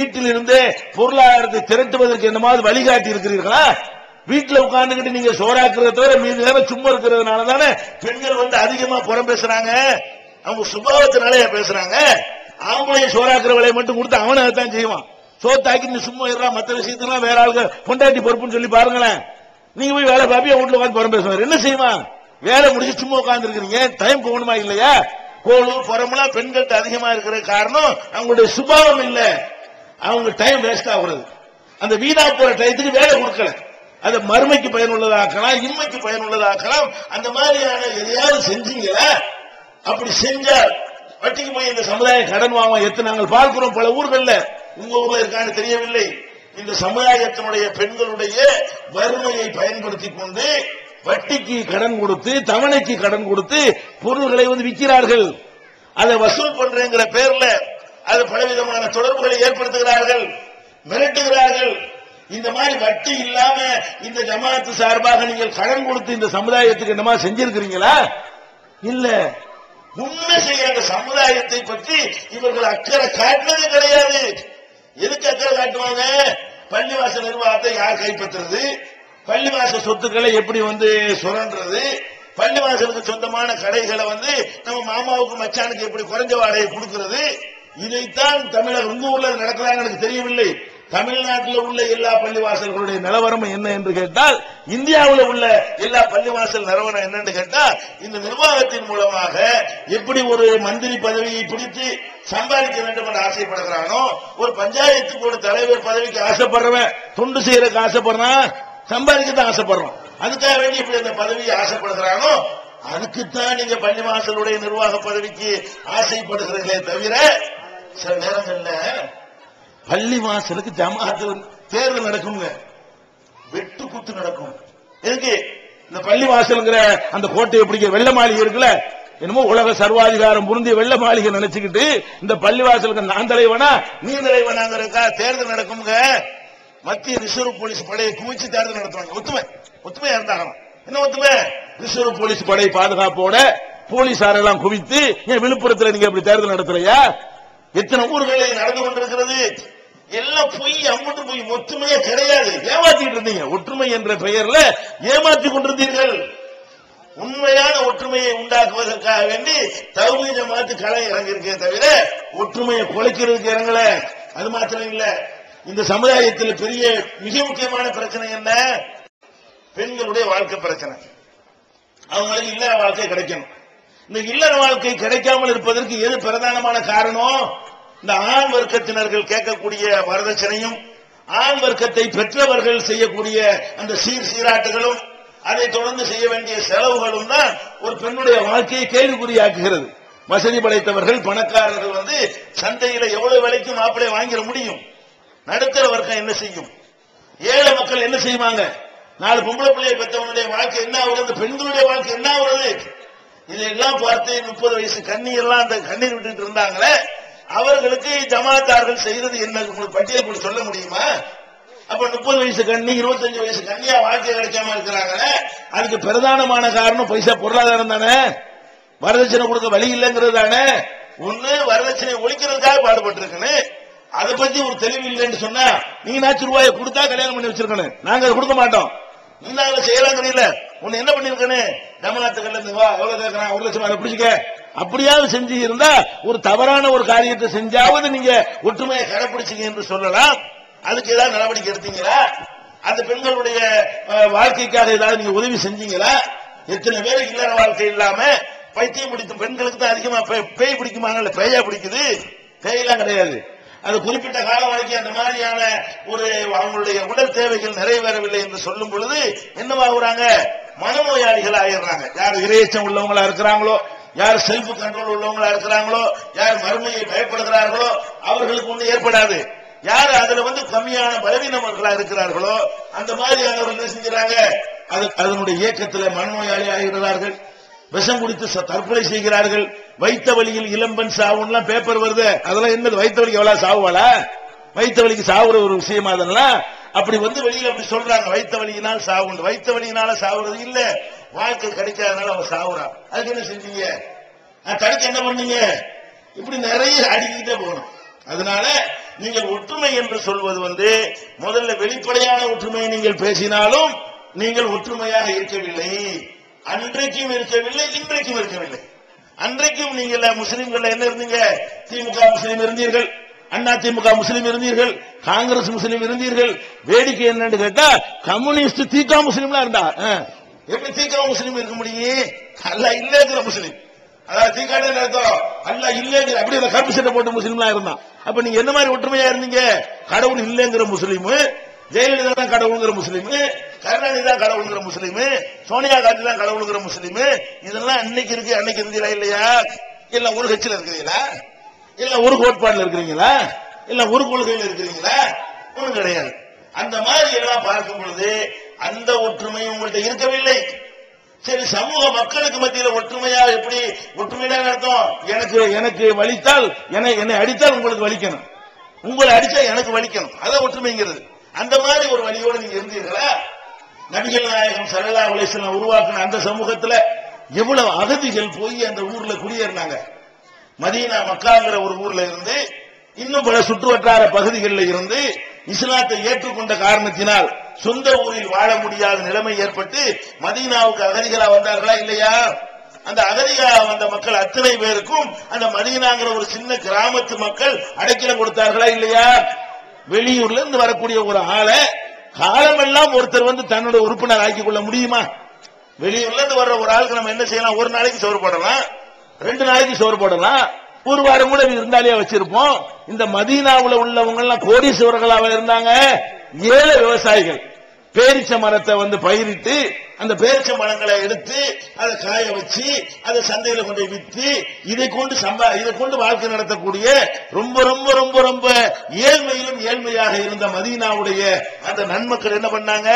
வீட்டில் இருந்தே பொருளாதாரத்தை திரட்டுவதற்கு என்னமாவது வழிகாட்டி இருக்கிறீர்களா? வீட்டில் உட்கார்ந்துகிட்டு நீங்க சோறாக்குறத தவிர மீது நேரம் சும்மா இருக்கிறதுனால தானே பெண்கள் வந்து அதிகமா புறம் பேசுறாங்க. அவங்க சுபாவத்தினாலே பேசுறாங்க. ஆம்பளையும் சோறாக்குற வேலையை மட்டும் கொடுத்து அவனை அதைத்தான் செய்வான். சோத்தாக்கி நீ சும்மா இருறா மற்ற விஷயத்தெல்லாம் வேற ஆளுங்க பொண்டாட்டி பொறுப்புன்னு சொல்லி பாருங்களேன். நீங்க போய் வேலை பாப்பி வீட்டுல உட்காந்து புறம் பேசுவார். என்ன செய்வான்? வேலை முடிச்சு சும்மா உட்கார்ந்து இருக்கிறீங்க டைம் போகணுமா இல்லையா? கோலு புறமெல்லாம் பெண்கள்கிட்ட அதிகமா இருக்கிற காரணம் அவங்களுடைய சுபாவம் இல்லை. அவங்க டைம் வேஸ்ட் ஆகுறது. அந்த வீணா போற டயத்துக்கு வேலை கொடுக்கல. அது மறுமைக்கு பயனுள்ளதாக்கலாம் இன்மைக்கு பயனுள்ளதாக்கலாம். அந்த மாதிரியான எதையாவது செஞ்சீங்களா? அப்படி செஞ்சால் வட்டிக்கு போய் இந்த சமுதாய கடன் வாங்க எத்தனை நாங்கள் பார்க்கிறோம் பல ஊர்கள்ல. உங்க ஊர்ல இருக்கான்னு தெரியவில்லை. இந்த சமுதாயத்தினுடைய பெண்களுடைய வறுமையை பயன்படுத்தி கொண்டு வட்டிக்கு கடன் கொடுத்து தவணைக்கு கடன் கொடுத்து பொருள்களை வந்து விற்கிறார்கள். அதை வசூல் பண்றேங்கிற பேர்ல அது பலவிதமான தொடர்புகளை ஏற்படுத்துகிறார்கள் மிரட்டுகிறார்கள். இந்த மாதிரி வட்டி இல்லாம இந்த ஜமாத்து சார்பாக நீங்கள் கடன் கொடுத்து இந்த சமுதாயத்துக்கு என்னமா செஞ்சிருக்கிறீங்களா? இல்ல. உண்மை செய்ய அந்த சமுதாயத்தை பற்றி இவர்கள் அக்கறை காட்டினது கிடையாது. எதுக்கு அக்கறை காட்டுவாங்க? பள்ளிவாசல் நிர்வாகத்தை யார் கைப்பற்றுறது? பள்ளிவாசல் சொத்துக்களை எப்படி வந்து சுரண்டுறது பள்ளிவாசலுக்கு சொந்தமான கடைகளை வந்து நம்ம மாமாவுக்கு மச்சானுக்கு எப்படி குறைஞ்ச வாடகை கொடுக்கிறது? இதைத்தான் தமிழக உங்க ஊர்ல நடக்கிறாங்க எனக்கு தெரியவில்லை. தமிழ்நாட்டில் உள்ள எல்லா பள்ளிவாசல்களுடைய நிலவரம் என்ன என்று கேட்டால் இந்தியாவில் உள்ள எல்லா பள்ளிவாசல் நிலவரம் என்னன்னு கேட்டால் இந்த நிர்வாகத்தின் மூலமாக எப்படி ஒரு மந்திரி பதவியை பிடித்து சம்பாதிக்க வேண்டும் என்று ஆசைப்படுகிறானோ ஒரு பஞ்சாயத்துக்கு ஒரு தலைவர் பதவிக்கு ஆசைப்படுறவன் தொண்டு செய்யறதுக்கு ஆசைப்படுறான்? சம்பாதிக்க தான் ஆசைப்படுறோம் அதுக்காக வேண்டி இப்படி அந்த பதவியை ஆசைப்படுகிறானோ அதுக்குத்தான் நீங்க பள்ளிவாசலுடைய நிர்வாக பதவிக்கு ஆசைப்படுகிறீர்களே தவிர சில நேரங்கள்ல பள்ளி வாசலுக்கு ஜமாத்து தேர்தல் நடக்குங்க. வெட்டு குத்து நடக்கும். எதுக்கு? இந்த பள்ளி வாசலுங்கிற அந்த கோட்டையை பிடிக்க வெள்ள மாளிகை இருக்குல்ல? என்னமோ உலக சர்வாதிகாரம் புரிந்திய வெள்ள மாளிகை நினைச்சுக்கிட்டு இந்த பள்ளி வாசலுக்கு நான் தலைவனா நீ தலைவனாங்கிறக்கா தேர்தல் நடக்குங்க மத்திய ரிசர்வ் போலீஸ் படையை குவிச்சு தேர்தல் நடத்துவாங்க. ஒத்துமை. ஒத்துமையா இருந்தாகணும். என்ன ஒத்துமை? ரிசர்வ் போலீஸ் படை பாதுகாப்போட போலீசார் எல்லாம் குவித்து ஏன் விழுப்புரத்துல நீங்க இப்படி தேர்தல் நடத்துறையா எத்தனை ஊர்களில் நடந்து கொண்டிருக்கிறது? எல்லாம் பொய் அம்மட்டு போய் ஒற்றுமையே கிடையாது. ஏமாத்திட்டு இருந்தீங்க. ஒற்றுமை என்ற பெயர்ல ஏமாற்றி கொண்டிருந்தீர்கள். உண்மையான ஒற்றுமையை உண்டாக்குவதற்காக வேண்டி தௌஹீத ஜமாத்து களை இறங்கியிருக்கே தவிர ஒற்றுமையை குலைக்கிறதுக்கு இறங்கல. அது மாத்திரம் இல்ல. இந்த சமுதாயத்தில் பெரிய மிக முக்கியமான பிரச்சனை என்ன? பெண்களுடைய வாழ்க்கை பிரச்சனை. அவங்களுக்கு இல்லாத வாழ்க்கை கிடைக்கணும். இந்த இல்லற வாழ்க்கை கிடைக்காமல் இருப்பதற்கு எது பிரதானமான காரணம்? இந்த ஆண் வர்க்கத்தினர்கள் கேட்கக்கூடிய வரதட்சணையும் ஆண் வர்க்கத்தை பெற்றவர்கள் செய்யக்கூடிய அந்த சீர் சீராட்டுகளும் அதை தொடர்ந்து செய்ய வேண்டிய செலவுகளும் தான் ஒரு பெண்ணுடைய வாழ்க்கையை கேள்விக்குறியாக்குகிறது. வசதி படைத்தவர்கள் பணக்காரர்கள் வந்து சந்தையில எவ்வளவு விலைக்கு மாப்பிள்ளை வாங்கிட முடியும்? நடுத்தர வர்க்கம் என்ன செய்யும்? ஏழை மக்கள் என்ன செய்வாங்க? நாலு பொம்பளை பிள்ளையை பெற்றவனுடைய வாழ்க்கை என்ன ஆகுறது அந்த பெண்களுடைய வாழ்க்கை என்ன ஆகுறது இதையெல்லாம் பார்த்து முப்பது வயசு கண்ணீர்லாம் அந்த கண்ணீர் விட்டுட்டு இருந்தாங்களே அவர்களுக்கு ஜமாத்தார்கள் செய்யறது என்ன? உங்களுக்கு பட்டியல் போட்டு சொல்ல முடியுமா? அப்ப முப்பது வயசு கண்ணி இருபத்தஞ்சு வயசு கண்ணியா வாழ்க்கை கிடைக்காம இருக்கிறாங்களே அதுக்கு பிரதானமான காரணம் பைசா பொருளாதாரம் தானே? வரதட்சணை கொடுக்க வழி இல்லைங்கிறது தானே? ஒண்ணு வரதட்சணை ஒழிக்கிறதுக்காக பாடுபட்டு இருக்குன்னு அதை பத்தி ஒரு தெளிவு இல்லைன்னு சொன்னா நீங்க நாச்சு ரூபாயை கொடுத்தா கல்யாணம் பண்ணி வச்சிருக்கணும். நாங்க கொடுக்க மாட்டோம். நீ செய்யலாம் செய்யலாங்கிறீங்கள உன்னை என்ன பண்ணிருக்கனே ஜமநாத்துக்கள்ல இருந்து வா எவ்வளவு கேட்கறான் ஒரு லட்சம் அதை பிடிச்சிக்க. அப்படியாவது செஞ்சு இருந்தா ஒரு தவறான ஒரு காரியத்தை செஞ்சாவது நீங்க ஒற்றுமையை கடைபிடிச்சீங்க என்று சொல்லலாம். அதுக்கு ஏதாவது நடவடிக்கை எடுத்தீங்களா? அந்த பெண்களுடைய வாழ்க்கைக்காக ஏதாவது நீங்க உதவி செஞ்சீங்களா? எத்தனை பேர் இல்லற வாழ்க்கை இல்லாம பைத்தியம் பிடிக்கும் பெண்களுக்கு தான் அதிகமா பே- பேய் பிடிக்குமாங்கல்ல பேயா பிடிக்குது? பேயெல்லாம் கிடையாது. அது குறிப்பிட்ட காலம் வரைக்கும் அந்த மாதிரியான ஒரு அவங்களுடைய உடல் தேவைகள் நிறைவேறவில்லை என்று சொல்லும் பொழுது என்னவாகுறாங்க மனநோயாளிகள் ஆயிடுறாங்க. யார் இரையச்சம் உள்ளவங்களா இருக்கிறாங்களோ யார் செல்ஃப் கண்ட்ரோல் உள்ளவங்களா இருக்கிறாங்களோ யார் மறுமையை பயப்படுகிறார்களோ அவர்களுக்கு ஒண்ணு ஏற்படாது. யார் அதுல வந்து கம்மியான பலவீனவர்களா இருக்கிறார்களோ அந்த மாதிரியானவர்கள் என்ன செஞ்சுறாங்க? அது அதனுடைய இயக்கத்துல மனநோயாளி ஆகிறார்கள் விஷம் குடித்து ச- தற்கொலை செய்கிறார்கள். வைத்த வழியில் இளம்பன் சாவுலாம் பேப்பர் வருது. அதெல்லாம் என்னது? வைத்த வலிக்கு எவ்வளவு சாவுவாளா? வைத்த வலிக்கு சாவுற ஒரு விஷயமா அதெல்லாம் அப்படி வந்து வெளியில அப்படி சொல்றாங்க. வைத்த வழியினால் சாவுண்டு. வைத்த வழியினால சாவுறது இல்ல. வாழ்க்கை கிடைக்காதனால அவன் சாவுறான் அதுக்கு என்ன செஞ்சீங்க? நான் தடுக்க என்ன பண்ணீங்க? இப்படி நிறைய அடிக்கிட்டே போகணும். அதனால நீங்கள் ஒற்றுமை என்று சொல்வது வந்து முதல்ல வெளிப்படையான ஒற்றுமையை நீங்கள் பேசினாலும் நீங்கள் ஒற்றுமையாக இருக்கவில்லை. அன்றைக்கும் இருக்கவில்லை இன்றைக்கும் இருக்கவில்லை. அன்றைக்கும் நீங்கள் முஸ்லீம்கள் என்ன இருந்தீங்க? திமுக முஸ்லீம் இருந்தீர்கள். அண்ணா திமுக முஸ்லீம் இருந்தீர்கள். காங்கிரஸ் முஸ்லீம் இருந்தீர்கள். வேடிக்கை என்னன்னு கேட்டா கம்யூனிஸ்ட் தீகா முஸ்லீம்லாம் இருந்தா. எப்படி தீகா முஸ்லீம் இருக்க முடியும்? அல்ல இல்லேங்கிற முஸ்லீம். அதாவது தீக்காடே அர்த்தம்? அல்ல இல்லேங்கிற அப்படி அந்த கருப்பு சட்டை போட்ட முஸ்லீம்லாம் இருந்தான். அப்ப நீங்க என்ன மாதிரி ஒற்றுமையா இருந்தீங்க? கடவுள் இல்லேங்கிற முஸ்லீம். ஜெயலலிதா தான் கடவுளுங்கிற முஸ்லீம் கருணாநிதி தான் கடவுளுங்கிற முஸ்லீம் சோனியா காந்தி தான் கடவுளுங்கிற முஸ்லீம். இதெல்லாம் இன்னைக்கு இருக்கு அன்னைக்கு இருந்தீங்களா இல்லையா? இல்ல ஒரு கட்சியில இருக்கிறீங்களா? இல்ல ஒரு கோட்பாடுல இருக்கிறீங்களா? இல்ல ஒரு கொள்கையில இருக்கிறீங்களா? ஒண்ணும் கிடையாது. அந்த மாதிரி எல்லாம் பார்க்கும் பொழுது அந்த ஒற்றுமை உங்கள்கிட்ட இருக்கவில்லை. சரி சமூக மக்களுக்கு மத்தியில ஒற்றுமையா எப்படி ஒற்றுமையா அர்த்தம் எனக்கு எனக்கு வலித்தால் என்னை என்னை அடித்தால் உங்களுக்கு வலிக்கணும். உங்களை அடிச்சா எனக்கு வலிக்கணும். அதான் ஒற்றுமைங்கிறது. அந்த மாதிரி ஒரு வழியோடு நீங்க இருந்தீர்களா? நபிகள் நாயகம் சல்லா உலேசன் உருவாக்கின அந்த சமூகத்துல எவ்வளவு அகதிகள் போய் அந்த ஊர்ல குடியேறினாங்க? மதீனா மக்காங்கிற ஒரு ஊர்ல இருந்து இன்னும் பல சுற்றுவட்டார பகுதிகளில் இருந்து இஸ்லாத்தை ஏற்றுக்கொண்ட காரணத்தினால் சொந்த ஊரில் வாழ முடியாத நிலைமை ஏற்பட்டு மதீனாவுக்கு அகதிகளா வந்தார்களா இல்லையா? அந்த அகதிகளா வந்த மக்கள் அத்தனை பேருக்கும் அந்த மதீனாங்கிற ஒரு சின்ன கிராமத்து மக்கள் அடைக்கலம் கொடுத்தார்களா இல்லையா? வெளியூர்ல இருந்து வரக்கூடிய ஒரு ஆளை காலமெல்லாம் ஒருத்தர் வந்து தன்னோட உறுப்பினர் ஆக்கிக் கொள்ள முடியுமா? வெளியூர்ல இருந்து வர்ற ஒரு ஆளுக்கு நம்ம என்ன செய்யலாம்? ஒரு நாளைக்கு சோறு போடலாம். ரெண்டு நாளைக்கு சோறு போடலாம். ஒரு வாரம் கூட இருந்தாலே வச்சிருப்போம். இந்த மதீனாவுல உள்ளவங்க எல்லாம் கோடீஸ்வரர்களாக இருந்தாங்க. ஏழை விவசாயிகள் பேரிச்ச மரத்தை வந்து பயிரிட்டு அந்த பேரிச்ச மரங்களை எடுத்து அதை காய வச்சு அதை சந்தையில கொண்டு வித்து இதை கொண்டு சம்பா இதை கொண்டு வாழ்க்கை நடத்தக்கூடிய ரொம்ப ரொம்ப ரொம்ப ரொம்ப ஏழ்மையிலும் ஏழ்மையாக இருந்த மதீனாவுடைய அந்த நன்மக்கள் என்ன பண்ணாங்க?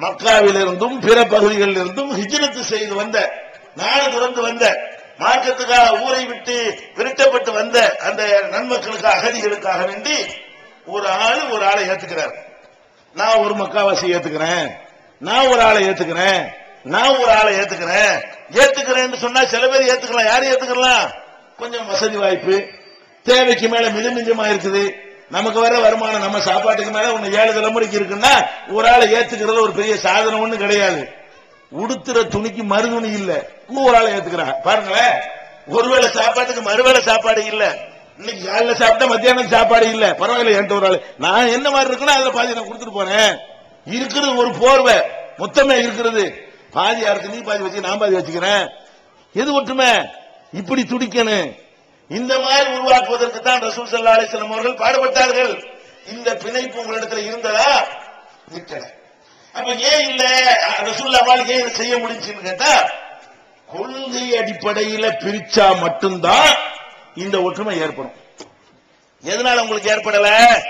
மக்காவிலிருந்தும் பிற பகுதிகளில் இருந்தும் ஹிஜ்ரத்து செய்து வந்த நாடு துறந்து வந்த மார்க்கத்துக்காக ஊரை விட்டு விரட்டப்பட்டு வந்த அந்த நன்மக்களுக்கு அகதிகளுக்காக வேண்டி ஒரு ஆள் ஒரு ஆளை ஏத்துக்கிறார். நான் ஒரு மக்காவாசி ஏத்துக்கிறேன். நான் ஒரு ஆளை ஏத்துக்கிறேன். நான் ஒரு ஆளை ஏத்துக்கிறேன். ஏத்துக்கிறேன்னு சொன்னா சில பேர் ஏத்துக்கலாம். யாரும் ஏத்துக்கலாம்? கொஞ்சம் வசதி வாய்ப்பு. தேவைக்கு மேல மித மிஞ்சமா இருக்குது. நமக்கு வர வருமானம் நம்ம சாப்பாட்டுக்கு மேல ஒன்னு ஏழு தலைமுறைக்கு இருக்குன்னா ஒரு ஆளை ஏத்துக்கிறது ஒரு பெரிய சாதனம் ஒண்ணு கிடையாது. உடுத்துற துணிக்கு மறுதுணி இல்ல. ஒரு ஆளை ஏத்துக்கிறான். பாருங்களேன். ஒருவேளை சாப்பாட்டுக்கு மறுவேளை சாப்பாடு இல்ல. இன்னைக்கு காலைல சாப்பிட்டா மத்தியானம் சாப்பாடு இல்ல. பரவாயில்ல என்கிட்ட ஒரு ஆள். நான் என்ன மாதிரி இருக்குன்னா அதுல பாதி நான் கொடுத்துட்டு போறேன். இருக்கிறது ஒரு போர்வை. மொத்தமே இருக்கிறது. பாதி யாருக்கு? நீ பாதி வச்சு நான் பாதி வச்சுக்கிறேன். எது ஒற்றுமை? இப்படி துடிக்கணும். இந்த மாதிரி உருவாக்குவதற்கு தான் ரசூல் சல்லா அலிஸ்லாம் அவர்கள் பாடுபட்டார்கள். இந்த பிணைப்பு உங்களிடத்துல இருந்ததா? இருக்கல. அப்ப ஏன் இல்ல ரசூல்லா வாழ்க்கை ஏன் இதை செய்ய முடிஞ்சுன்னு கேட்டா கொள்கை அடிப்படையில பிரிச்சா மட்டும்தான் இந்த ஒற்றுமை ஏற்படும். எதனால உங்களுக்கு ஏற்படல?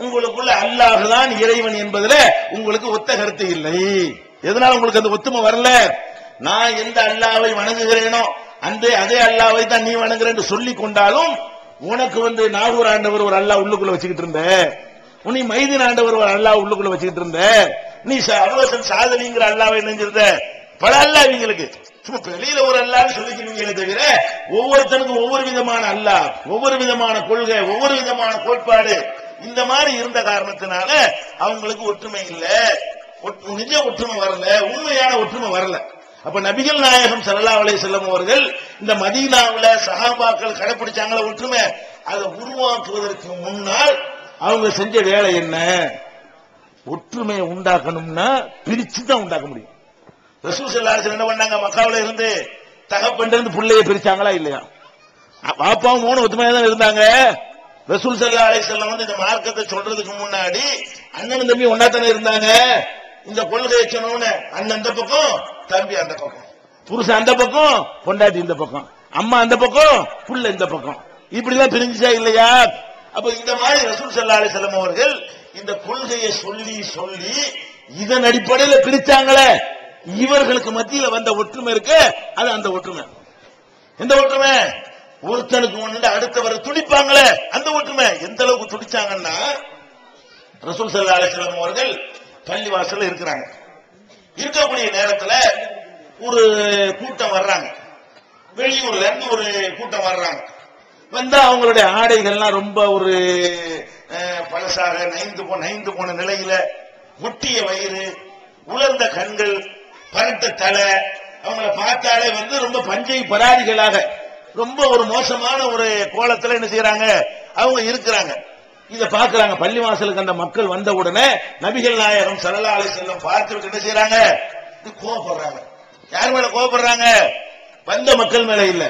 உங்களுக்குள்ள அல்லாஹ் தான் இறைவன் என்பதுல உங்களுக்கு ஒத்த கருத்து இல்லை. எதனால உங்களுக்கு அந்த ஒத்துமை வரல? நான் எந்த அல்லாவை வணங்குகிறேனோ அந்த அதே அல்லாவை தான் நீ வணங்குறேன்னு சொல்லி கொண்டாலும் உனக்கு வந்து நாகூர் ஆண்டவர் ஒரு அல்லா உள்ளுக்குள்ள வச்சுக்கிட்டு இருந்த உன்னை மைதீன் ஆண்டவர் ஒரு அல்லாஹ் உள்ளுக்குள்ள வச்சுக்கிட்டு இருந்த நீ அபவசன் சாதனிங்கிற அல்லாவை நினைஞ்சிருந்த பல அல்லாஹ் இவங்களுக்கு. சும்மா வெளியில ஒரு அல்லான்னு சொல்லிக்கிறீங்களே தவிர ஒவ்வொருத்தனுக்கும் ஒவ்வொரு விதமான அல்லாஹ் ஒவ்வொரு விதமான கொள்கை ஒவ்வொரு விதமான கோட்பாடு. இந்த மாதிரி இருந்த காரணத்தினால அவங்களுக்கு ஒற்றுமை இல்ல. நிஜ ஒற்றுமை வரல உண்மையான ஒற்றுமை வரல. அப்ப நபிகள் நாயகம் சல்லா அலைஹி செல்லம் அவர்கள் இந்த மதீனாவில் சகாபாக்கள் கடைபிடிச்சாங்கள ஒற்றுமை அதை உருவாக்குவதற்கு முன்னால் அவங்க செஞ்ச வேலை என்ன? ஒற்றுமையை உண்டாக்கணும்னா பிரிச்சு தான் உண்டாக்க முடியும். ரசூஸ் எல்லாரும் என்ன பண்ணாங்க? மக்காவில இருந்து தகப்பன் இருந்து பிள்ளைய பிரிச்சாங்களா இல்லையா? பாப்பாவும் மூணு ஒத்துமையா தான் இருந்தாங்க. ரசூல் சல்லா அலைஹி செல்லம் வந்து இந்த மார்க்கத்தை சொல்றதுக்கு முன்னாடி அண்ணன் தம்பி ஒன்னா தானே இருந்தாங்க? இந்த கொள்கை சொன்னோன்னு அண்ணன் அந்த பக்கம் தம்பி அந்த பக்கம். புருஷன் அந்த பக்கம் பொண்டாட்டி இந்த பக்கம். அம்மா அந்த பக்கம் புள்ள இந்த பக்கம். இப்படி எல்லாம் பிரிஞ்சுச்சா இல்லையா? அப்ப இந்த மாதிரி ரசூல் சல்லா அலைஹி செல்லம் அவர்கள் இந்த கொள்கையை சொல்லி சொல்லி இதன் அடிப்படையில பிரிச்சாங்களே. இவர்களுக்கு மத்தியில வந்த ஒற்றுமை இருக்கு அது அந்த ஒற்றுமை. எந்த ஒற்றுமை? ஒருத்தனுக்கு ஒண்ணு அடுத்தவரை துடிப்பாங்களே அந்த ஒற்றுமை. எந்த அளவுக்கு துடிச்சாங்கன்னா ரசூல் சல்லா அலிஸ்லாம் அவர்கள் பள்ளிவாசல்ல இருக்கிறாங்க. இருக்கக்கூடிய நேரத்துல ஒரு கூட்டம் வர்றாங்க. வெளியூர்ல இருந்து ஒரு கூட்டம் வர்றாங்க. வந்தா அவங்களுடைய ஆடைகள்லாம் ரொம்ப ஒரு பழசாக நைந்து போன நைந்து போன நிலையில முட்டிய வயிறு உலர்ந்த கண்கள் பரட்ட தலை அவங்கள பார்த்தாலே வந்து ரொம்ப பஞ்சை பராதிகளாக ரொம்ப ஒரு மோசமான ஒரு கோலத்துல என்ன செய்யறாங்க? அவங்க இருக்கிறாங்க. இதை பாக்குறாங்க பள்ளி வாசலுக்கு அந்த மக்கள் வந்த உடனே நபிகள் நாயகம் சல்லல்லாஹு அலைஹி வஸல்லம் பார்த்துட்டு என்ன செய்யறாங்க? இது கோவப்படுறாங்க. யார் மேல கோவப்படுறாங்க? வந்த மக்கள் மேல இல்லை.